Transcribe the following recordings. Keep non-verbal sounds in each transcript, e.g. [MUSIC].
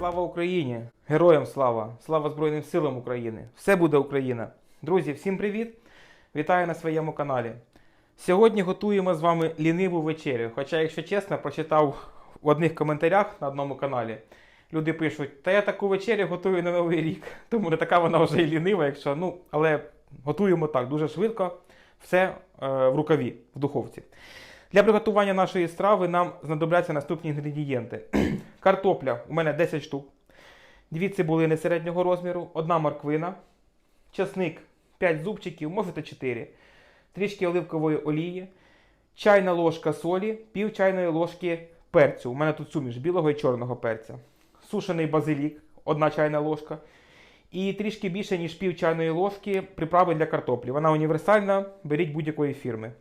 Слава Україні! Героям слава! Слава Збройним силам України! Все буде Україна! Друзі, всім привіт! Вітаю на своєму каналі. Сьогодні готуємо з вами ліниву вечерю. Хоча, якщо чесно, прочитав в одних коментарях на одному каналі. Люди пишуть, та я таку вечерю готую на Новий рік, тому не така вона вже і лінива, якщо ну, але готуємо так дуже швидко, все е, в рукаві, в духовці. Для приготування нашої страви нам знадобляться наступні інгредієнти. [CLEARS THROAT] Картопля у мене 10 штук, дві цибулини середнього розміру, одна морквина, часник 5 зубчиків, можете 4, трішки оливкової олії, чайна ложка солі, пів чайної ложки перцю. У мене тут суміш білого і чорного перця, сушений базилік, одна чайна ложка. І трішки більше, ніж пів чайної ложки приправи для картоплі. Вона універсальна, беріть будь-якої фірми.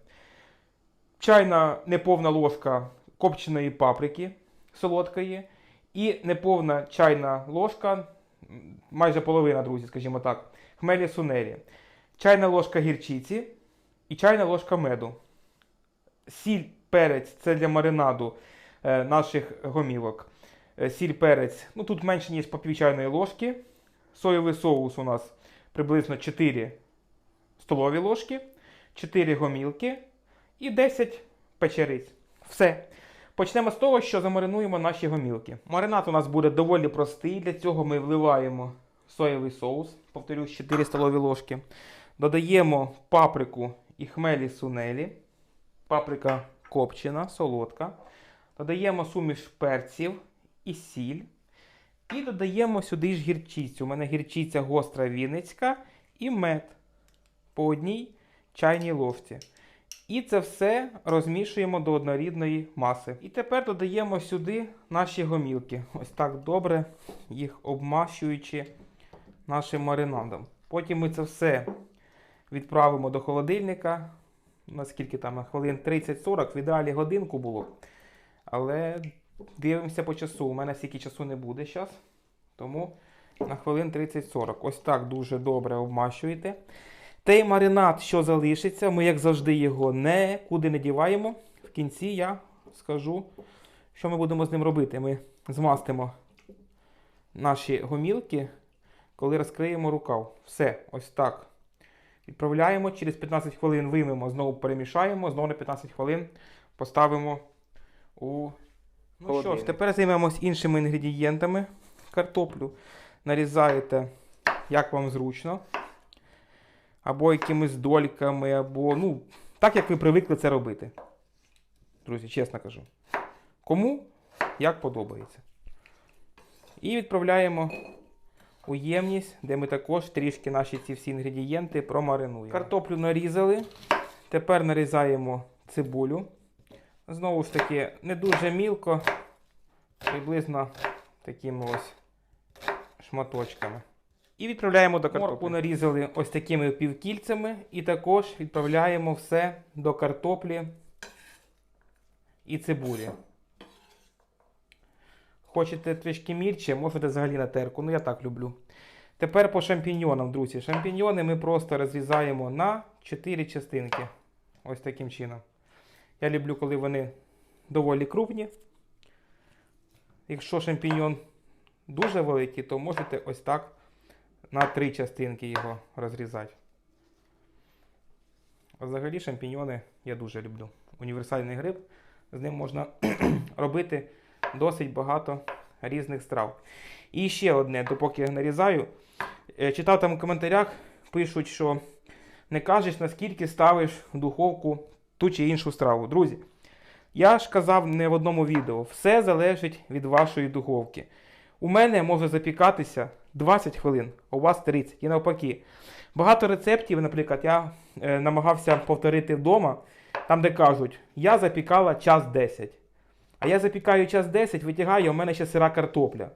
Чайна неповна ложка копченої паприки солодкої. І неповна чайна ложка, майже половина, друзі, скажімо так, хмелі сунелі. Чайна ложка гірчиці і чайна ложка меду. Сіль, перець це для маринаду е, наших гомілок. Е, Сіль, перець, ну тут менше, ніж по пів чайної ложки. Соєвий соус у нас приблизно 4 столові ложки, 4 гомілки і 10 печериць. Все. Почнемо з того, що замаринуємо наші гомілки. Маринад у нас буде доволі простий. Для цього ми вливаємо соєвий соус, повторюсь, 4 столові ложки. Додаємо паприку і хмелі сунелі. Паприка копчена, солодка. Додаємо суміш перців і сіль. І додаємо сюди ж гірчицю. У мене гірчиця гостра вінницька і мед по одній чайній ложці. І це все розмішуємо до однорідної маси. І тепер додаємо сюди наші гомілки. Ось так добре їх обмащуючи нашим маринадом. Потім ми це все відправимо до холодильника. Наскільки там хвилин 30-40, в ідеалі годинку було. Але дивимося по часу. У мене стільки часу не буде зараз. Тому на хвилин 30-40. Ось так дуже добре обмащуєте. Той маринад, що залишиться, ми, як завжди, його нікуди не діваємо. В кінці я скажу, що ми будемо з ним робити. Ми змастимо наші гомілки, коли розкриємо рукав. Все, ось так. Відправляємо. Через 15 хвилин виймемо, знову перемішаємо, знову на 15 хвилин поставимо у. Ну що ж, тепер займемось іншими інгредієнтами. Картоплю нарізаєте, як вам зручно або якимись дольками, або, ну, так як ви привикли це робити. Друзі, чесно кажу. Кому як подобається. І відправляємо у ємність, де ми також трішки наші ці всі інгредієнти промаринуємо. Картоплю нарізали. Тепер нарізаємо цибулю. Знову ж таки, не дуже мілко, приблизно такими ось шматочками. І відправляємо до картоплі. Моркву нарізали ось такими півкільцями. І також відправляємо все до картоплі і цибулі. Хочете трішки мільче, можете взагалі на терку. Ну я так люблю. Тепер по шампіньйонам, друзі. Шампіньйони ми просто розрізаємо на 4 частинки. Ось таким чином. Я люблю, коли вони доволі крупні. Якщо шампіньйон дуже великий, то можете ось так на три частинки його розрізати. Взагалі шампіньйони я дуже люблю. Універсальний гриб. З ним можна [CLEARS THROAT] робити досить багато різних страв. І ще одне, допоки я нарізаю. Е, Читав там в коментарях, пишуть, що не кажеш, наскільки ставиш в духовку ту чи іншу страву. Друзі, я ж казав не в одному відео, все залежить від вашої духовки. У мене може запікатися 20 хвилин, а у вас 30 і навпаки. Багато рецептів, наприклад, я е, намагався повторити вдома, там, де кажуть, я запікала час 10. А я запікаю час 10, витягаю, у мене ще сира картопля.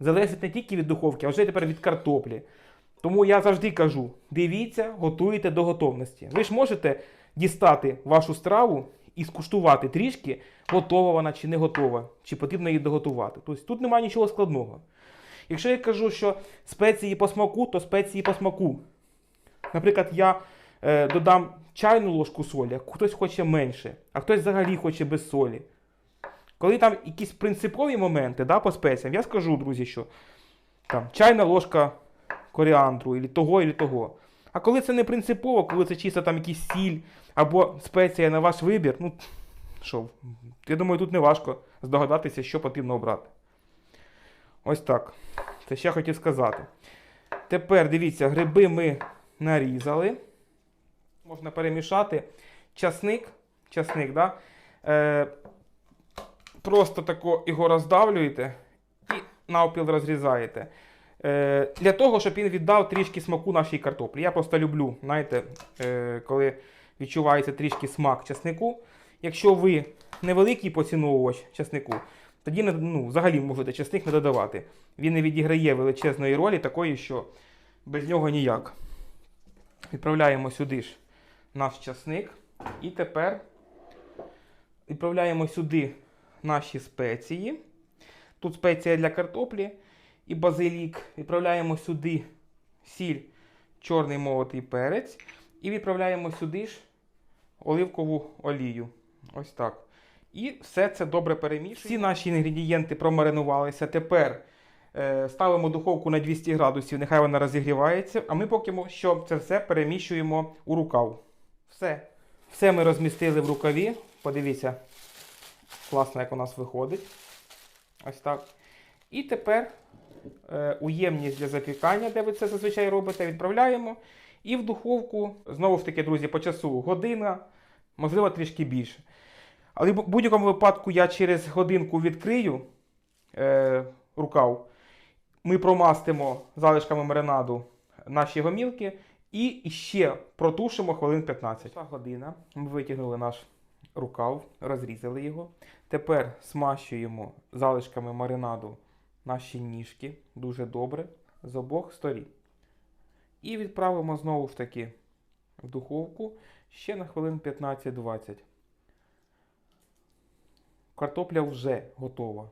Залежить не тільки від духовки, а вже тепер від картоплі. Тому я завжди кажу: дивіться, готуйте до готовності. Ви ж можете дістати вашу страву і скуштувати трішки, готова вона чи не готова, чи потрібно її доготувати. Тобто тут немає нічого складного. Якщо я кажу, що спеції по смаку, то спеції по смаку. Наприклад, я е, додам чайну ложку солі, а хтось хоче менше, а хтось взагалі хоче без солі. Коли там якісь принципові моменти да, по спеціям, я скажу, друзі, що там чайна ложка коріандру, і того, і того. А коли це не принципово, коли це чисто там якийсь сіль або спеція на ваш вибір, ну що, я думаю, тут не важко здогадатися, що потрібно обрати. Ось так. Це ще хотів сказати. Тепер дивіться, гриби ми нарізали. Можна перемішати. Часник, часник, да? Е, просто тако його роздавлюєте і навпіл розрізаєте. Е, для того, щоб він віддав трішки смаку нашій картоплі. Я просто люблю, знаєте, е, коли відчувається трішки смак часнику. Якщо ви невеликий поціновувач часнику, тоді ну, взагалі можете часник не додавати. Він не відіграє величезної ролі, такої, що без нього ніяк. Відправляємо сюди ж наш часник. І тепер відправляємо сюди наші спеції. Тут спеція для картоплі і базилік. Відправляємо сюди сіль, чорний молотий перець. І відправляємо сюди ж оливкову олію. Ось так. І все це добре перемішуємо. Всі наші інгредієнти промаринувалися. Тепер е, ставимо духовку на 200 градусів, нехай вона розігрівається. А ми поки що це все переміщуємо у рукав. Все. Все ми розмістили в рукаві. Подивіться, класно, як у нас виходить. Ось так. І тепер е, у ємність для запікання, де ви це зазвичай робите, відправляємо. І в духовку, знову ж таки, друзі, по часу година, можливо, трішки більше. Але в будь-якому випадку я через годинку відкрию е, рукав. Ми промастимо залишками маринаду наші гомілки і ще протушимо хвилин 15. Пішла година. Ми витягнули наш рукав, розрізали його. Тепер смащуємо залишками маринаду наші ніжки дуже добре з обох сторін. І відправимо знову ж таки в духовку ще на хвилин 15-20. Картопля вже готова.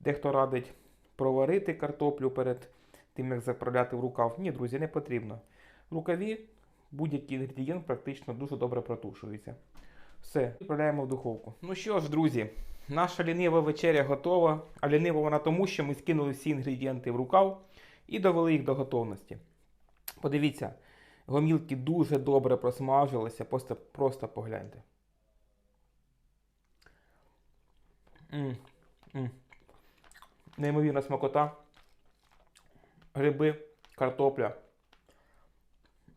Дехто радить проварити картоплю перед тим, як заправляти в рукав. Ні, друзі, не потрібно. В рукаві будь-який інгредієнт практично дуже добре протушується. Все, відправляємо в духовку. Ну що ж, друзі, наша лінива вечеря готова. А лінива вона тому, що ми скинули всі інгредієнти в рукав і довели їх до готовності. Подивіться, гомілки дуже добре просмажилися, просто, просто погляньте. М, м. Неймовірна смакота. Гриби, картопля.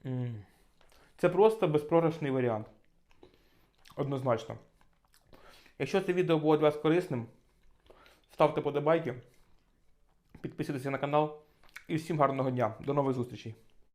М. Це просто безпрограшний варіант. Однозначно. Якщо це відео було для вас корисним, ставте подобайки, підписуйтесь на канал і всім гарного дня. До нових зустрічей!